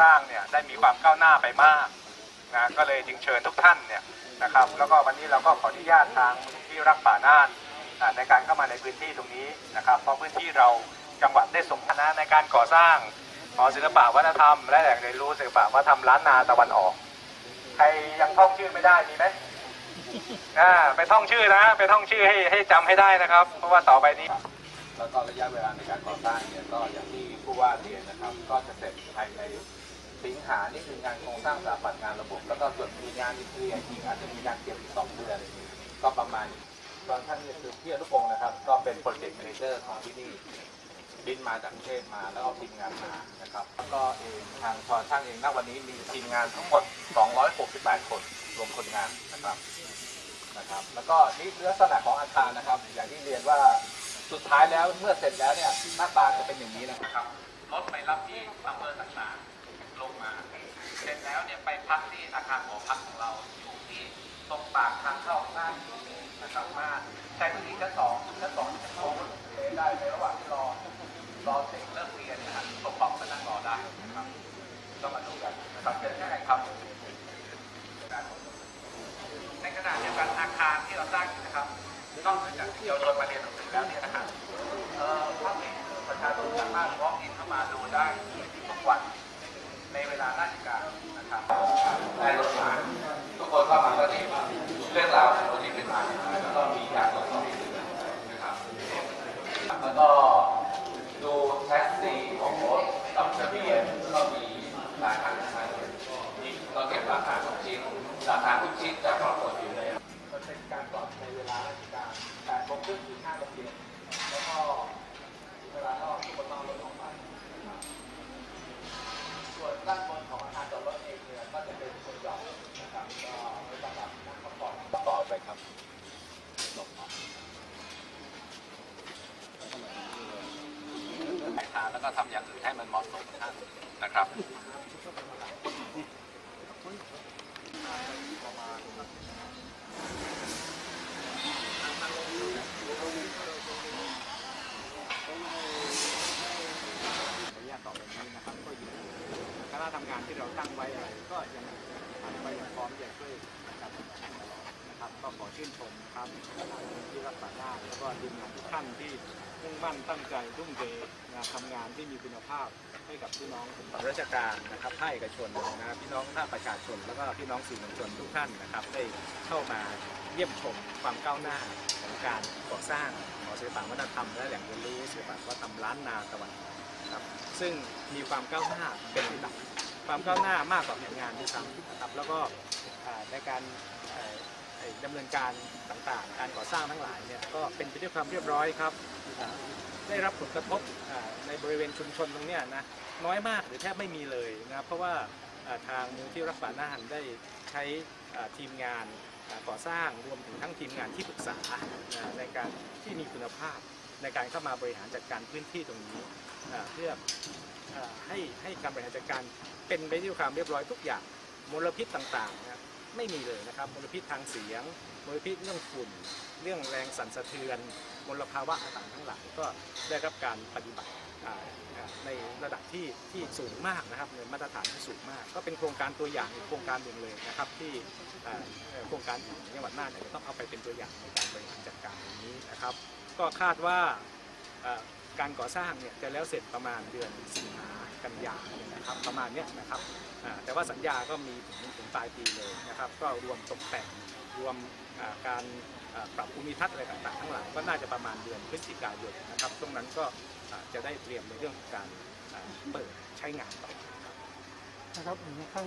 สร้างเนี่ยได้มีความก้าวหน้าไปมากนะก็เลยจึงเชิญทุกท่านเนี่ยนะครับ แล้วก็วันนี้เราก็ขออนุญาตทางที่รักป่าน่านในการเข้ามาในพื้นที่ตรงนี้นะครับเพราะพื้นที่เราจังหวัดได้ส่งคณะในการก่อสร้างหอศิลปะวัฒนธรรม และแหล่งเรียนรู้ศิลปะวัฒนธรรมล้านนาตะวันออก ใครยังท่องชื่อไม่ได้มีไหมอ่าไปท่องชื่อนะ ไปท่องชื่อให้ให้จำให้ได้นะครับ เพราะว่าต่อไปนี้ แล้วก็ระยะเวลาในการก่อสร้างเนี่ยก็อย่างที่ผู้ว่าเรียนนะครับ ก็จะเสร็จภายในสิงหานี่คืองานโครงสร้างสถาปัตย์งานระบบ แล้วก็ส่วนมีงานอินเทอร์อีกอาจจะมีงานเก็บอีกสองเดือน ก็ประมาณบางท่านเนี่ยคือพี่อนุพงศ์นะครับ ก็เป็นโปรเจกต์แมเนเจอร์ของที่นี่บินมาจากกรุงเทพมาแล้วเอาทีมงานมานะครับแล้วก็เองทางชอช่างเองณวันนี้มีทีมงานทั้งหมด 268 คนรวมคนงานนะครับนะครับ แล้วก็นี่ลักษณะของอาคารนะครับ อย่างที่เรียนว่า สุดท้ายแล้วเมื่อเสร็จแล้วเนี่ยหน้าตาจะเป็นอย่างนี้นะครับรถไปรับที่อำเภอต่างๆลงมา เสร็จแล้วเนี่ยไปพักที่อาคารหอพักของเราอยู่ที่ตรงปากทางเข้าบ้านนะครับว่าใช้พื้นที่ชั้นสองชั้นสองชั้นสองได้ในระหว่างที่รอรอเด็กเลิกเรียนนะครับตกปองก็นั่งรอได้นะครับก็มาดูกันนะครับาชนสามารถ walk in เข้ามาดูได้ทุกวันในเวลาราชการนะครับได้รถมาทุกคนเข้ามาก็เห็นเรื่องราวของรถที่เป็นมาแล้วก็มีการตรวจสอบนะครับแล้วก็ดูแท็กซี่ของรถกับทะเบียนก็มีหลายคันนะครับนี่ก็เก็บหลักฐาทุกชิ้นหลักฐาทุกชิ้นจะปรากฏอยู่ในมันเป็นการสอนในเวลาราชการ8โมงครึ่งถึง5โมงเย็น แล้วก็ทำอย่างอื่นให้มันเหมาะสมกับท่านนะครับขออนุญาตต่อไปนะครับก็อยู่คณะทำงานที่เราตั้งไว้อะไรก็ยังทำไปอย่างพร้อมที่จะช่วยการทำงานตลอด นะครับก็ขอชื่นชมครับที่รักษาได้แล้วก็ทีมงานทุกท่านที่มุ่งมั่นตั้งใจทุ่มเทนะทำงานที่มีคุณภาพให้กับพี่น้องราชการนะครับภาคเอกชนนะครับพี่น้องภาคประชาชน แล้วก็พี่น้องสื่อมวลชนทุกท่านนะครับ ได้เข้ามาเยี่ยมชมความก้าวหน้าของการก่อสร้างหอศิลปวัฒนธรรมและแหล่งเรียนรู้ศิลปวัฒนธรรมล้านนาตะวันครับซึ่งมีความก้าวหน้าเป็นลำดับความก้าวหน้ามากกว่าแผนงานด้วยซ้ำนะครับแล้วก็ในการ ดำเนินการต่างๆ การก่อสร้างทั้งหลายเนี่ยก็เป็นไปด้วยความเรียบร้อยครับได้รับผลกระทบในบริเวณชุมชนตรงนี้นะน้อยมากหรือแทบไม่มีเลยนะเพราะว่าทางมูลที่รักษาหน้าหันได้ใช้ทีมงานก่อสร้างรวมถึงทั้งทีมงานที่ปรึกษาในการที่มีคุณภาพ ในการเข้ามาบริหารจัดการพื้นที่ตรงนี้เพื่อให้ให้การบริหารจัดการเป็นไปด้วยความเรียบร้อยทุกอย่างมลพิษต่างๆ ไม่มีเลยนะครับมลพิษทางเสียงมลพิษเรื่องฝุ่น เรื่องแรงสั่นสะเทือนมลภาวะต่างๆทั้งหลายก็ได้รับการปฏิบัติในระดับที่ที่สูงมากนะครับในมาตรฐานที่สูงมาก ก็เป็นโครงการตัวอย่างอีกโครงการหนึ่งเลยนะครับที่โครงการอื่นของจังหวัดน่านจะต้องเอาไปเป็นตัวอย่างในการบริหารจัดการตรงนี้นะครับ ก็คาดว่าการก่อสร้างเนี่ยจะแล้วเสร็จประมาณเดือนสิงหา กันยานนะครับประมาณนี้นะครับแต่ว่าสัญญาก็มีถึงถึงปลายปีเลยนะครับก็รวมตกแต่งรวมการปรับภูมิทัศน์อะไรต่างๆ ทั้งหลายก็น่าจะประมาณเดือนพฤศจิกายนนะครับตรงนั้นก็จะได้เตรียมในเรื่องของการเปิดใช้งานต่อนะครับอย่างนี้ข้าง